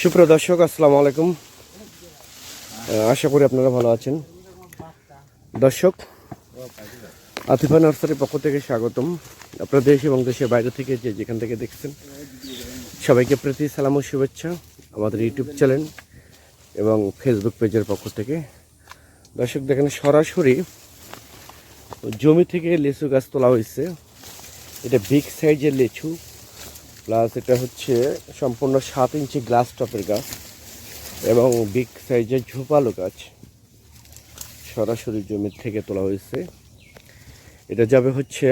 সুপ্রিয় দর্শক আসসালামু আলাইকুম। আশা করি আপনারা ভালো আছেন। দর্শক, আতিফা নার্সারির পক্ষ থেকে স্বাগতম। আপনার দেশ এবং দেশের বাইরে থেকে যে যেখান থেকে দেখছেন, সবাইকে প্রীতি, সালাম ও শুভেচ্ছা, আমাদের ইউটিউব চ্যানেল এবং ফেসবুক পেজের পক্ষ থেকে। দর্শক, দেখেন সরাসরি জমি থেকে লিচু গাছ তোলা হয়েছে। এটা বিগ সাইজের লিচু প্লাস এটা হচ্ছে সম্পূর্ণ সাত ইঞ্চি গ্লাস টপের গাছ এবং বিগ সাইজের ঝোপালো গাছ। সরাসরি জমি থেকে তোলা হয়েছে। এটা যাবে হচ্ছে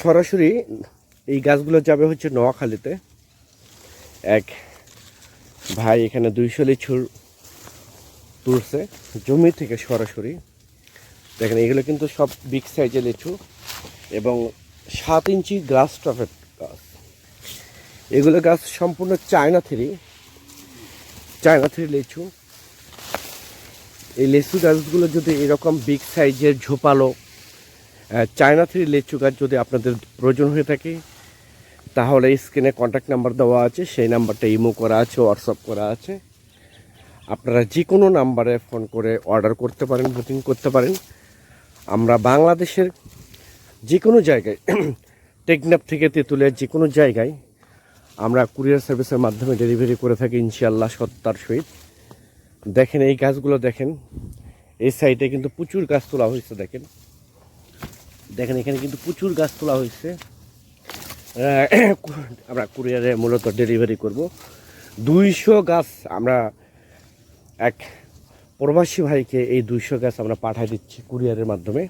সরাসরি এই গাছগুলো যাবে হচ্ছে নোয়াখালীতে। এক ভাই এখানে দুইশো লিচুর তুলছে জমি থেকে সরাসরি। দেখেন, এগুলো কিন্তু সব বিগ সাইজের লিচু এবং সাত ইঞ্চি গ্লাস টপের গাছ। এগুলো গাছ সম্পূর্ণ চায়না থ্রি চায়না থ্রি লিচু। এই লিচু গাছগুলো যদি এরকম বিগ সাইজের ঝোপালো চায়না থ্রি লেচু গাছ যদি আপনাদের প্রয়োজন হয়ে থাকে, তাহলে স্ক্রিনে কন্ট্যাক্ট নাম্বার দেওয়া আছে, সেই নাম্বারটা ইমো করা আছে হোয়াটসঅ্যাপ করা আছে। আপনারা যে কোনো নাম্বারে ফোন করে অর্ডার করতে পারেন বুকিং করতে পারেন। আমরা বাংলাদেশের যে কোনো জায়গায় টেকনাপ থেকে তেঁতুলিয়ার যে কোনো জায়গায় আমরা কুরিয়ার সার্ভিসের মাধ্যমে ডেলিভারি করে থাকি, ইনশাআল্লাহ সত্তার সহিত। দেখেন, এই গাছগুলো দেখেন, এই সাইডে কিন্তু প্রচুর গাছ তোলা হয়েছে, দেখেন। দেখেন, এখানে কিন্তু প্রচুর গাছ তোলা হয়েছে। আমরা কুরিয়ারে মূলত ডেলিভারি করব। দুইশো গাছ আমরা, এক প্রবাসী ভাইকে এই দুইশো গাছ আমরা পাঠিয়ে দিচ্ছি কুরিয়ারের মাধ্যমে।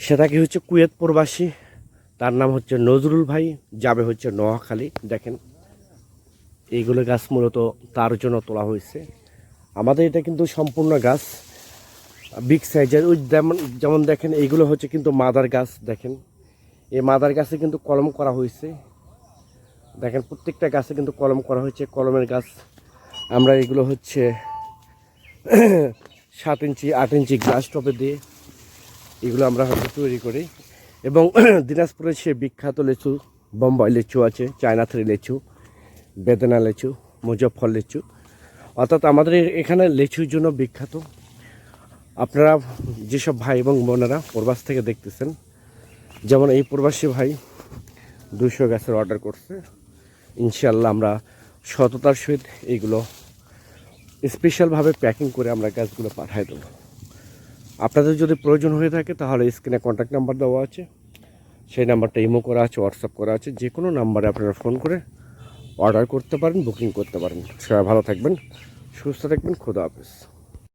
সেটা কি হচ্ছে কুয়েত প্রবাসী? তার নাম হচ্ছে নজরুল ভাই, যাবে হচ্ছে নোয়াখালী। দেখেন এইগুলো গাছ মূলত তার জন্য তোলা হয়েছে। আমাদের এটা কিন্তু সম্পূর্ণ গাছ বিগ সাইজের ওই যেমন যেমন দেখেন, এইগুলো হচ্ছে কিন্তু মাদার গাছ, দেখেন। এই মাদার গাছে কিন্তু কলম করা হয়েছে। দেখেন, প্রত্যেকটা গাছে কিন্তু কলম করা হয়েছে, কলমের গাছ। আমরা এগুলো হচ্ছে সাত ইঞ্চি, আট ইঞ্চি গ্লাস টপে দিয়ে এগুলো আমরা হয়তো তৈরি করি। এবং দিনাজপুরের সে বিখ্যাত লিচু, বোম্বাই লিচু আছে, চায়না থ্রি লিচু। বেদনা লিচু মুজফর লিচু। অর্থাৎ আমাদের এখানে লিচুর জন্য বিখ্যাত। আপনারা যেসব ভাই এবং বোনেরা প্রবাস থেকে দেখতেছেন, যেমন এই প্রবাসী ভাই দুশো গ্যাসের অর্ডার করছে। ইনশাল্লাহ আমরা সততার সহিত এইগুলো স্পেশালভাবে প্যাকিং করে আমরা গ্যাসগুলো পাঠিয়ে দেবো। আপনাদের যদি প্রয়োজন হয়ে থাকে, তাহলে স্ক্রিনে কন্ট্যাক্ট নাম্বার দেওয়া আছে। সেই নাম্বারটা ইমো করা আছে, হোয়াটসঅ্যাপ করা আছে। যে কোনো নাম্বারে আপনারা ফোন করে অর্ডার করতে পারেন বুকিং করতে পারেন। সবাই ভালো থাকবেন সুস্থ থাকবেন খোদা হাফেজ।